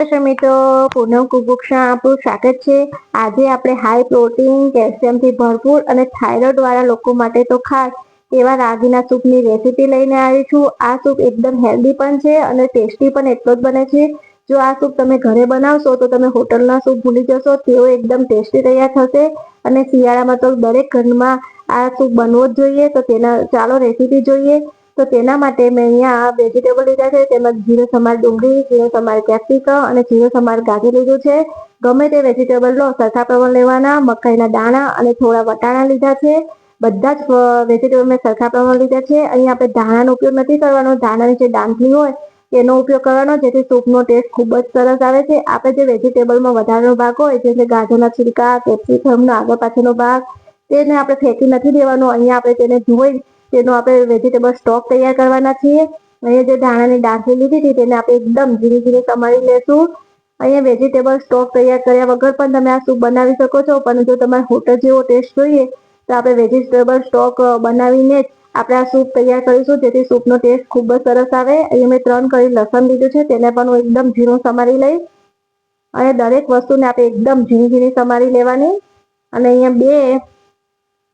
નમસ્કાર મિત્રો, પૂનમ કુકબુકમાં આપણું સ્વાગત છે. આજે આપણે હાઈ પ્રોટીન કેલ્શિયમથી ભરપૂર અને થાઇરોઇડ વાળા લોકો માટે તો ખાસ એવા રાગીના સૂપની રેસીપી લઈને આવી છું. આ સૂપ એકદમ હેલ્ધી પણ છે અને ટેસ્ટી પણ એટલો જ બને છે. જો આ સૂપ તમે ઘરે બનાવશો તો તમે હોટલના સૂપ ભૂલી જશો, તેઓ એકદમ ટેસ્ટી તૈયાર થશે અને શિયાળામાં તો દરેક ઘરમાં આ સૂપ બનવો જ જોઈએ. તો તેના ચાલો રેસીપી જોઈએ. તો તેના માટે મેં અહીંયા વેજીટેબલ લીધા છે, તેમજ જીરો, સમાર ડુંગળી, જીરો, સમાર કેપ્સિકમ અને જીરો, સમાર ગાજર લીધું છે. ગમે તે વેજીટેબલ લો, સરખા પ્રમાણ લેવાના, મકાઈના દાણા અને થોડા વટાણા લીધા છે. બધા જ વેજીટેબલ મેં સરખા પ્રમાણ લીધા છે. અહીંયા આપણે ધાણાનો ઉપયોગ નથી કરવાનો. ધાણાની જે ડાંખલી હોય, તેનો ઉપયોગ કરવાનો, જેથી સૂપનો ટેસ્ટ ખૂબ જ સરસ આવે છે. આપણે જે વેજીટેબલમાં વધારાનો ભાગ હોય, જેમ કે ગાજરના छिलકા કેપ્સિકમનો આગળ પાછળનો ભાગ, તેને આપણે ફેંકી નથી દેવાનો. અહીંયા આપણે તેને ધોઈ તેનો આપણે વેજીટેબલ સ્ટોક તૈયાર કરવાના છીએ. અહીંયા જે ધાણાની ડાંખી લીધી હતી તેને આપણે એકદમ ધીરે ધીરે સમારી લેશું. અહીંયા વેજીટેબલ સ્ટોક તૈયાર કર્યા વગર પણ તમે આ સૂપ બનાવી શકો છો. પણ જો તમારે હોટલ જેવો ટેસ્ટ જોઈએ, તો આપણે વેજીટેબલ સ્ટોક બનાવીને જ આપણે આ સૂપ તૈયાર કરીશું. જેથી સૂપનો ટેસ્ટ ખૂબ જ સરસ આવે. અહીંયા મેં ત્રણ કરી લસણ લીધું છે. તેને પણ હું એકદમ ઝીણું સમારી લઈશ. અને દરેક વસ્તુને આપણે એકદમ ઝીણી ઝીણી સમારી લેવાની. અને અહીંયા બે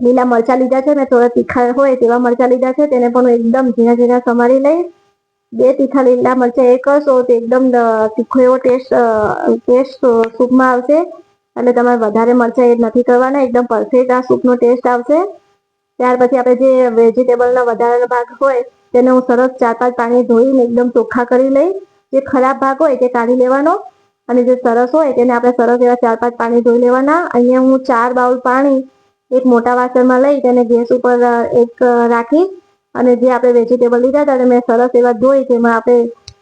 લીલા મરચા લીધા છે ને થોડા તીખા હોય તેવા મરચા લીધા છે, તેને પણ એકદમ ઝીણા ઝીણા સમારી લઈ બે તીખા લીલા મરચા એ કરશો તો એકદમ તીખો એવો ટેસ્ટ ટેસ્ટ સૂપમાં આવશે. એટલે તમારે વધારે મરચા એ નથી કરવાના, એકદમ પરફેક્ટ આ સૂપનો ટેસ્ટ આવશે. ત્યાર પછી આપણે જે વેજીટેબલનો વધારાનો ભાગ હોય, તેને હું સરસ ચાર પાંચ પાણી ધોઈને એકદમ ચોખ્ખા કરી લઈ જે ખરાબ ભાગ હોય તે કાઢી લેવાનો અને જે સરસ હોય તેને આપણે સરસ એવા ચાર પાંચ પાણી ધોઈ લેવાના. અહીંયા હું ચાર બાઉલ પાણી એક મોટા વાસણમાં લઈ તેને ગેસ ઉપર એક રાખી અને જે આપણે વેજીટેબલ લીધા હતા મેં સરસ એવા ધોઈ તેમાં આપણે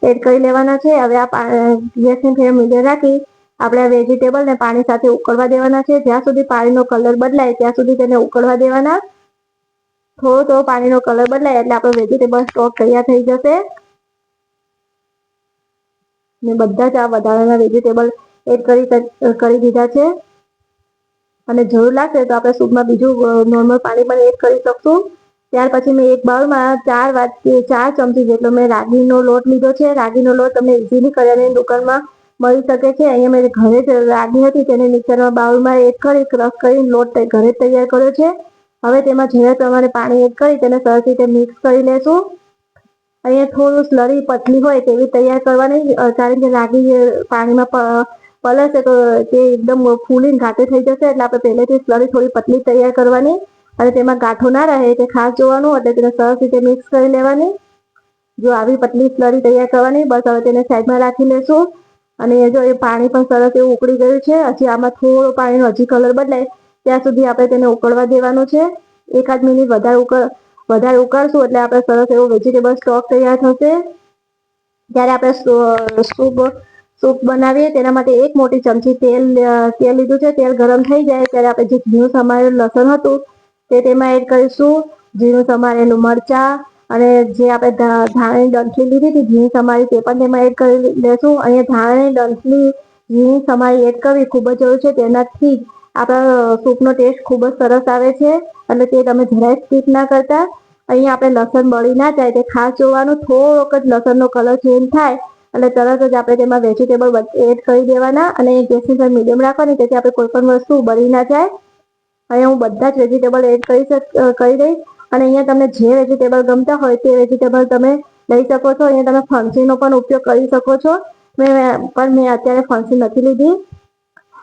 એડ કરી લેવાના છે. હવે આ ગેસની ફ્લેમ મીડિયમ રાખી આપણે આ વેજીટેબલને પાણી સાથે ઉકળવા દેવાના છે. જ્યાં સુધી પાણીનો કલર બદલાય ત્યાં સુધી તેને ઉકળવા દેવાના. થોડો થોડો પાણીનો કલર બદલાય એટલે આપણો વેજીટેબલ સ્ટોક તૈયાર થઈ જશે. ને બધા જ આ વધારાના વેજીટેબલ એડ કરી દીધા છે. અને જરૂર લાગશે તો આપણે સૂપમાં બીજું નોર્મલ પાણી પણ એડ કરી શકશું. ત્યાર પછી મેં એક બાઉલમાં ચાર વાટકી ચાર ચમચી જેટલો મેં રાગીનો લોટ લીધો છે. રાગીનો લોટ તમને ઇઝીલી કરિયાણાની દુકાનમાં મળી શકે છે. અહીંયા મેં ઘરે જ રાગી હતી તેને મિક્સરમાં બાઉલમાં એડ કરી, ક્રશ કરી, લોટ ઘરે તૈયાર કર્યો છે. હવે તેમાં જરૂર પ્રમાણે પાણી એડ કરી તેને સરસ રીતે મિક્સ કરી લેશું. અહીંયા થોડું સ્લરી પતલી હોય તેવી તૈયાર કરવાની. કારણ કે રાગી પાણીમાં પલળશે તો તે એકદમ ફૂલીને ઘાટી થઈ જશે એટલે આપણે પહેલેથી સ્લરી થોડી પતલી તૈયાર કરવાની અને તેમાં ગાંઠો ના રહે તે ખાસ જોવાનું, એટલે તેને સરસ રીતે મિક્સ કરી લેવાની. જો આવી પતલી સ્લરી તૈયાર કરવાની, બસ હવે તેને સાઈડમાં રાખી લેશું. અને જો એ પાણી પણ સરસ એવું ઉકળી ગયું છે, હજી આમાં થોડો પાણીનો હજી કલર બદલાય, ત્યાં સુધી આપણે તેને ઉકળવા દેવાનું છે. એકાદ મિનિટ વધારે ઉકળ, વધારે ઉકાળશું એટલે આપણે સરસ એવો વેજીટેબલ સ્ટોક તૈયાર થશે. ત્યારે આપણે સૂપ સૂપ બનાવીએ, તેના માટે એક મોટી ચમચી તેલ તેલ લીધું છે. તેલ ગરમ થઈ જાય ત્યારે આપણે જે ઝીણું સમારેલું લસણ હતું, તે તેમાં એડ કરીશું. ઝીણું સમારેલું મરચાં અને જે આપણે ધાણાની ડંઠલી લીધી હતી, ઝીણી સમારી તે પણ તેમાં એડ કરી લેશું. અહીંયા ધાણાની ડંઠલી, ઝીણી સમારી એડ કરવી ખૂબ જ જરૂર છે. તેનાથી આપણા સૂપનો ટેસ્ટ ખૂબ જ સરસ આવે છે અને તે તમે જરાય સ્કીપ ના કરતા. અહીંયા આપણે લસણ બળી ના જાય તે ખાસ જોવાનું. થોડોક જ લસણનો કલર ચેન્જ થાય એટલે તરત જ આપણે તેમાં વેજીટેબલ એડ કરી દેવાના અને ગેસની ફ્લેમ મીડિયમ રાખવાની તેથી આપણે કોઈ પણ વસ્તુ બળી ના જાય. અહીંયા હું બધા જ વેજીટેબલ એડ કરી કરી દઈશ. અને અહીંયા તમને જે વેજીટેબલ ગમતા હોય તે વેજીટેબલ તમે લઈ શકો છો. અહીંયા તમે ફણસીનો પણ ઉપયોગ કરી શકો છો. મેં, પણ મેં અત્યારે ફણસી નથી લીધી.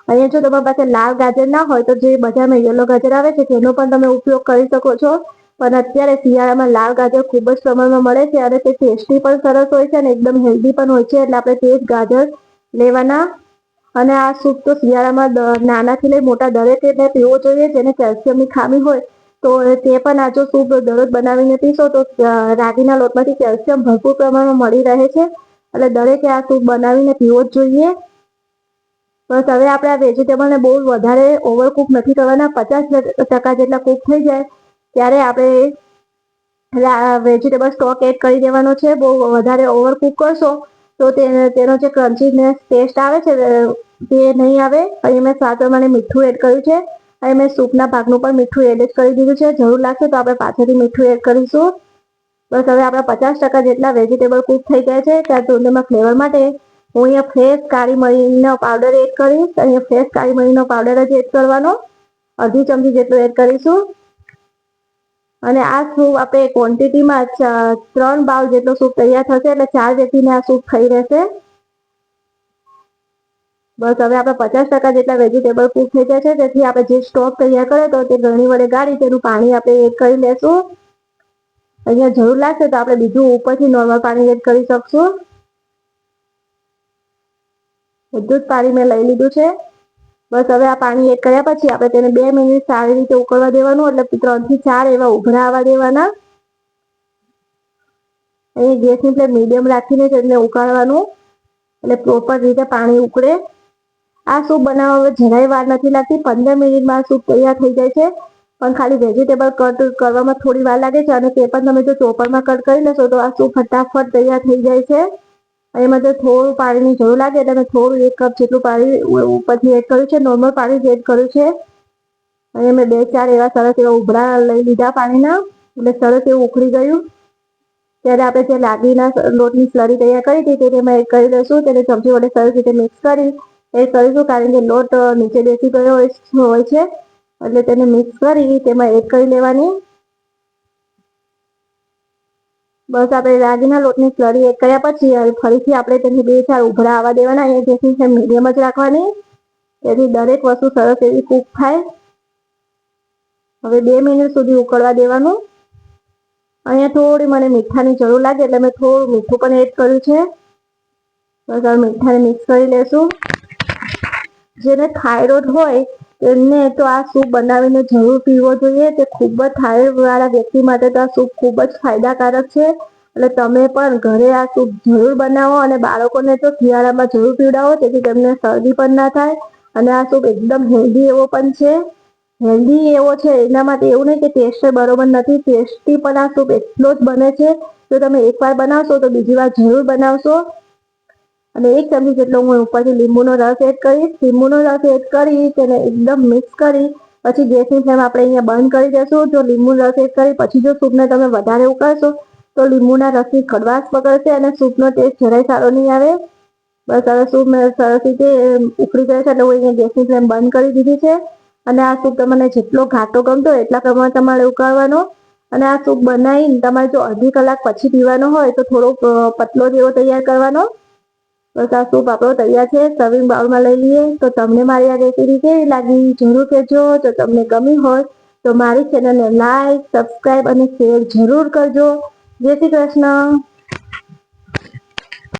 અહીંયા જો તમારી પાસે લાલ ગાજર ના હોય તો જે બજારમાં યલો ગાજર આવે છે તેનો પણ તમે ઉપયોગ કરી શકો છો. પણ અત્યારે શિયાળામાં લાલ ગાજર ખૂબ જ પ્રમાણમાં મળે છે અને તે ટેસ્ટી પણ સરસ હોય છે અને એકદમ હેલ્ધી પણ હોય છે એટલે આપણે તે જ ગાજર લેવાના. અને આ સૂપ તો શિયાળામાં નાનાથી લઈ મોટા દરેકને પીવો જોઈએ, જેને કેલ્શિયમની ખામી હોય, તો તે પણ આ જો સૂપ દરરોજ બનાવીને પીશો તો રાગીના લોટમાંથી કેલ્શિયમ ભરપૂર પ્રમાણમાં મળી રહે છે. એટલે દરેકે આ સૂપ બનાવીને પીવો જ જોઈએ. બસ હવે આપણે આ વેજીટેબલને બહુ વધારે ઓવરકુક નથી કરવાના. પચાસ ટકા જેટલા કુક થઈ જાય. ત્યારે આપણે વેજીટેબલ સ્ટોક એડ કરી દેવાનો છે. બહુ વધારે ઓવર કુક કરશો તો તેનો જે ક્રન્ચીનેસ ટેસ્ટ આવે છે તે નહીં આવે. અહીં મેં પ્રમાણે મીઠું એડ કર્યું છે. અહીં મેં સૂપના ભાગનું પણ મીઠું એડ કરી દીધું છે. જરૂર લાગશે તો આપણે પાછળથી મીઠું એડ કરીશું. બસ હવે આપણા પચાસ ટકા જેટલા વેજીટેબલ કૂક થઈ ગયા છે. ત્યાં સુંદરમાં ફ્લેવર માટે હું અહીંયા ફ્રેશ કાળી મરીનો પાવડર એડ કરીશ. અહીંયા ફ્રેશ કાળી મરીનો પાવડર જ એડ કરવાનો. અડધી ચમચી જેટલું એડ કરીશું. અને આ સૂપ આપણે ક્વોન્ટિટીમાં ત્રણ બાઉલ જેટલો સૂપ તૈયાર થશે એટલે ચાર વ્યક્તિને આ સૂપ થઈ રહેશે. બસ હવે આપણે પચાસ ટકા જેટલા વેજીટેબલ કુક થઈ છે. તેથી આપણે જે સ્ટોક તૈયાર કર્યો તો તે ગરણી વડે ગાળી, તેનું પાણી આપણે એડ કરી લેશું. અહીંયા જરૂર લાગશે તો આપણે બીજું ઉપરથી નોર્મલ પાણી એડ કરી શકશું. બધું જ પાણી મેં લઈ લીધું છે. બસ હવે આ પાણી એડ કર્યા પછી આપણે તેને બે મિનિટ સારી રીતે ઉકળવા દેવાનું, એટલે ત્રણથી ચાર એવા ઉભરા આવવા દેવાના. અહીં ગેસની ફ્લેમ મીડિયમ રાખીને તેને ઉકાળવાનું, એટલે પ્રોપર રીતે પાણી ઉકળે. આ સૂપ બનાવવા જરાય વાર નથી લાગતી, પંદર મિનિટમાં સૂપ તૈયાર થઈ જાય છે. પણ ખાલી વેજીટેબલ કટ કરવામાં થોડી વાર લાગે છે, અને તે પણ તમે જો ચોપરમાં કટ કરી લેશો તો આ સૂપ ફટાફટ તૈયાર થઈ જાય છે. એમાં જો થોડું પાણીની જરૂર લાગે એટલે મેં થોડું એક કપ જેટલું પાણી ઉપરથી એડ કર્યું છે. નોર્મલ પાણી જ એડ કર્યું છે. અને મેં બે ચાર એવા સરસ એવા ઉભરા લઈ લીધા પાણીના. એટલે સરસ એવું ઉકળી ગયું. ત્યારે આપણે જે લાગીના લોટની સ્લરી તૈયાર કરી હતી તેને એમાં કરી દઈશું. તેને સબ્જી વડે સરસ રીતે મિક્સ કરી એ કરીશું કારણ કે લોટ નીચે બેસી ગયો હોય છે. એટલે તેને મિક્સ કરી તેમાં એડ કરી લેવાની. બસ આપણે રાગીના લોટની સ્લરી એડ કર્યા પછી ફરીથી આપણે તેને બે ચાર ઉભરા આવવા દેવાના અહીંયા જેથી છે મીડિયમ જ રાખવાની. તેથી દરેક વસ્તુ સરસ એવી કૂક થાય. હવે બે મિનિટ સુધી ઉકળવા દેવાનું. અહીંયા થોડી મને મીઠાની જરૂર લાગે એટલે મેં થોડું મીઠું પણ એડ કર્યું છે. બસ હવે મીઠાને મિક્સ કરી લેશું. જેને થાઇરોઇડ હોય તેમને તો આ સૂપ બનાવીને જરૂર પીવો જોઈએ. તે ખૂબ જ થાઇરોઇડ વાળા વ્યક્તિ માટે તો આ સૂપ ખૂબ જ ફાયદાકારક છે. એટલે તમે પણ ઘરે આ સૂપ જરૂર બનાવો અને બાળકોને તો શિયાળામાં જરૂર પીવડાવો તેથી તેમને શરદી પણ ના થાય. અને આ સૂપ એકદમ હેલ્ધી એવો પણ છે. હેલ્ધી એવો છે એના માટે એવું નહીં કે ટેસ્ટ બરોબર નથી. ટેસ્ટી પણ આ સૂપ એટલો જ બને છે. જો તમે એકવાર બનાવશો તો બીજી વાર જરૂર બનાવશો. અને એક ચમચી જેટલો હું ઉપરથી લીંબુનો રસ એડ કરીશ. લીંબુનો રસ એડ કરી તેને એકદમ મિક્સ કરી પછી ગેસની ફ્લેમ આપણે અહીંયા બંધ કરી દઈશું જો લીંબુનો રસ એડ કરી પછી જો સૂપને તમે વધારે ઉકાળશો તો લીંબુના રસની કડવાશ પકડશે અને સૂપનો ટેસ્ટ જરાય સારો નહીં આવે. બસ હવે સૂપ સરસ રીતે ઉકળી જાય છે એટલે હું અહીંયા ગેસની ફ્લેમ બંધ કરી દીધી છે. અને આ સૂપ તમને જેટલો ઘાટો ગમતો એટલા પ્રમાણે તમારે ઉકાળવાનો. અને આ સૂપ બનાવીને તમારે જો અડધી કલાક પછી પીવાનો હોય તો થોડો પતલો જેવો તૈયાર કરવાનો. આ સૂપ આપણો તૈયાર છે? સર્વિંગ બાઉલમાં લઈ લઈએ. તો તમને મારી આ રેસીપી કેવી લાગી? જરૂર કહેજો. જો તમને ગમી હોય, તો મારી ચેનલને લાઈક સબસ્ક્રાઈબ અને શેર જરૂર કરજો. જય શ્રી કૃષ્ણ.